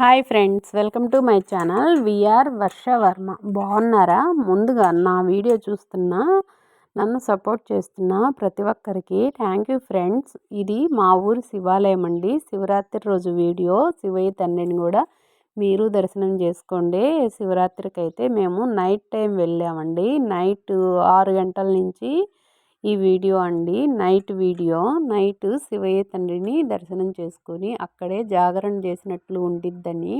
Hi friends welcome to my channel. We are Varshavarma. బాగున్నారా? ముందుగా నా వీడియో చూస్తున్న నన్ను సపోర్ట్ చేస్తున్న ప్రతి ఒక్కరికి థ్యాంక్ యూ ఫ్రెండ్స్ ఇది మా ఊరి శివాలయం అండి. శివరాత్రి రోజు వీడియో. శివయ్య తండ్రిని కూడా మీరు దర్శనం చేసుకోండి. శివరాత్రికి అయితే మేము నైట్ టైం వెళ్ళామండి. నైట్ ఆరు గంటల నుంచి ఈ వీడియో అండి. Night video. నైట్ శివయ్య తండ్రిని దర్శనం చేసుకొని అక్కడే జాగరణ చేసినట్లు ఉండిద్దని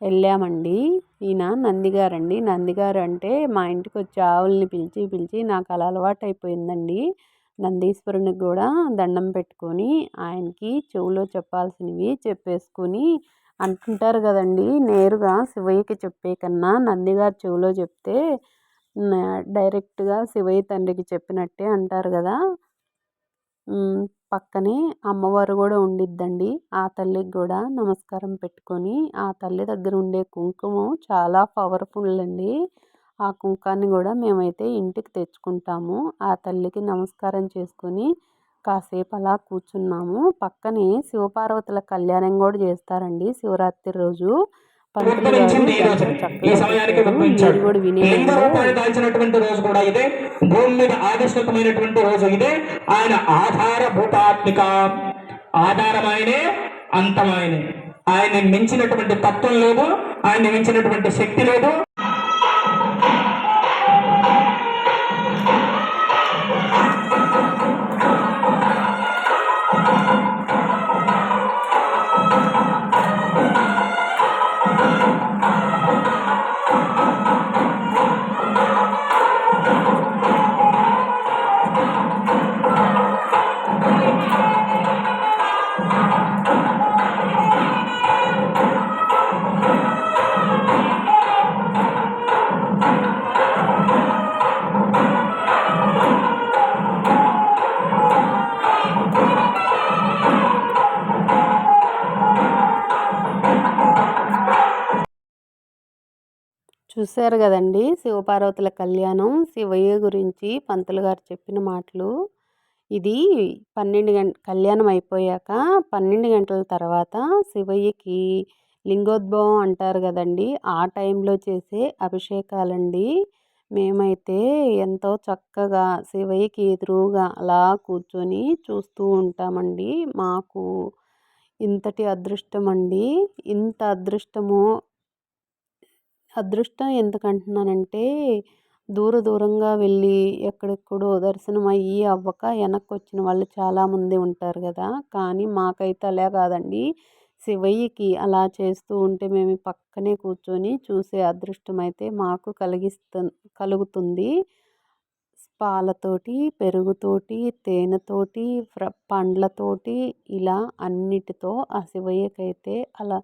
వెళ్ళామండి ఈయన నందిగారండి. నందిగారు అంటే మా ఇంటికి వచ్చి ఆవుల్ని పిలిచి పిలిచి నాకు అలా అలవాటు అయిపోయిందండి నందీశ్వరునికి కూడా దండం పెట్టుకొని ఆయనకి చెవులో చెప్పాల్సినవి చెప్పేసుకొని అంటుంటారు కదండి. నేరుగా శివయ్యకి చెప్పే కన్నా నందిగారు చెవులో చెప్తే డైరెక్ట్గా శివయ్య తండ్రికి చెప్పినట్టే అంటారు కదా! పక్కనే అమ్మవారు కూడా ఉండిద్దండి. ఆ తల్లికి కూడా నమస్కారం పెట్టుకొని ఆ తల్లి దగ్గర ఉండే కుంకుమ చాలా పవర్ఫుల్ అండి ఆ కుంకాన్ని కూడా మేమైతే ఇంటికి తెచ్చుకుంటాము. ఆ తల్లికి నమస్కారం చేసుకొని కాసేపు అలా కూర్చున్నాము. పక్కనే శివపార్వతుల కళ్యాణం కూడా చేస్తారండి శివరాత్రి రోజు. ఈ సమయానికి దాల్చినటువంటి రోజు కూడా ఇదే. భూమి మీద ఆకర్షకమైనటువంటి రోజు ఇదే. ఆయన ఆధారభూతాత్మిక ఆధారమైనే అంతమైనే ఆయన మించినటువంటి తత్వం లేదు ఆయన మించినటువంటి శక్తి లేదు. చూశారు కదండి! శివపార్వతుల కళ్యాణం శివయ్య గురించి పంతులు గారు చెప్పిన మాటలు. ఇది పన్నెండు గంట కళ్యాణం అయిపోయాక పన్నెండు గంటల తర్వాత శివయ్యకి లింగోద్భవం అంటారు కదండి! ఆ టైంలో చేసే అభిషేకాలండి. మేమైతే ఎంతో చక్కగా శివయ్యకి ఎదురుగా అలా కూర్చొని చూస్తూ ఉంటామండి. మాకు ఇంతటి అదృష్టం అండి ఇంత అదృష్టము అదృష్టం ఎందుకంటున్నానంటే దూర దూరంగా వెళ్ళి ఎక్కడెక్కడో దర్శనం అయ్యి అవ్వక వెనక్కి వచ్చిన వాళ్ళు చాలామంది ఉంటారు కదా. కానీ మాకైతే అలా కాదండి. శివయ్యకి అలా చేస్తూ ఉంటే మేము పక్కనే కూర్చొని చూసే అదృష్టం అయితే మాకు కలిగిస్తు కలుగుతుంది. పాలతోటి పెరుగుతోటి తేనెతోటి పండ్లతోటి ఇలా అన్నిటితో ఆ శివయ్యకైతే అలా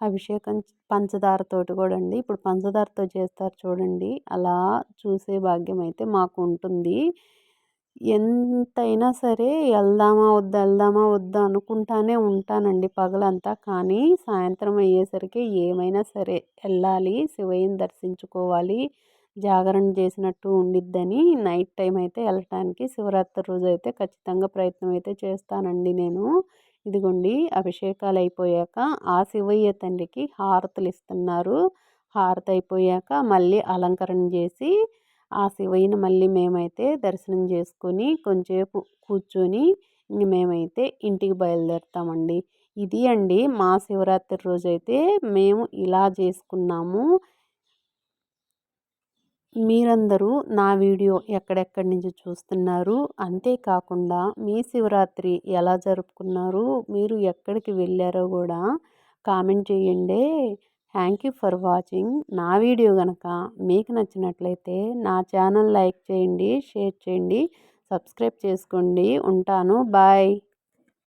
అభిషేకం పంచదారతోటి కూడా అండి. ఇప్పుడు పంచదారతో చేస్తారు చూడండి. అలా చూసే భాగ్యం అయితే మాకు ఉంటుంది. ఎంతైనా సరే వెళ్దామా వద్దా వెళ్దామా వద్దా అనుకుంటానే ఉంటానండి పగలంతా. కానీ సాయంత్రం అయ్యేసరికి ఏమైనా సరే వెళ్ళాలి శివయ్యని దర్శించుకోవాలి జాగరణ చేసినట్టు ఉండిద్దని నైట్ టైం అయితే వెళ్ళటానికి శివరాత్రి రోజు అయితే ఖచ్చితంగా ప్రయత్నం అయితే చేస్తానండి నేను. ఇదిగోండి అభిషేకాలు అయిపోయాక ఆ శివయ్య తండ్రికి హారతులు ఇస్తున్నారు హారతి అయిపోయాక మళ్ళీ అలంకరణ చేసి ఆ శివయ్యని మళ్ళీ మేమైతే దర్శనం చేసుకొని కొంచెంసేపు కూర్చొని మేమైతే ఇంటికి బయలుదేరుతామండి. ఇది అండి మా శివరాత్రి రోజైతే మేము ఇలా చేసుకున్నాము. మీరందరూ నా వీడియో ఎక్కడెక్కడి నుంచి చూస్తున్నారు? అంతేకాకుండా మీ శివరాత్రి ఎలా జరుపుకున్నారు? మీరు ఎక్కడికి వెళ్ళారో కూడా కామెంట్ చేయండి. Thank you for watching. నా వీడియో కనుక మీకు నచ్చినట్లయితే నా ఛానల్ లైక్ చేయండి షేర్ చేయండి సబ్స్క్రైబ్ చేసుకోండి. ఉంటాను. బాయ్.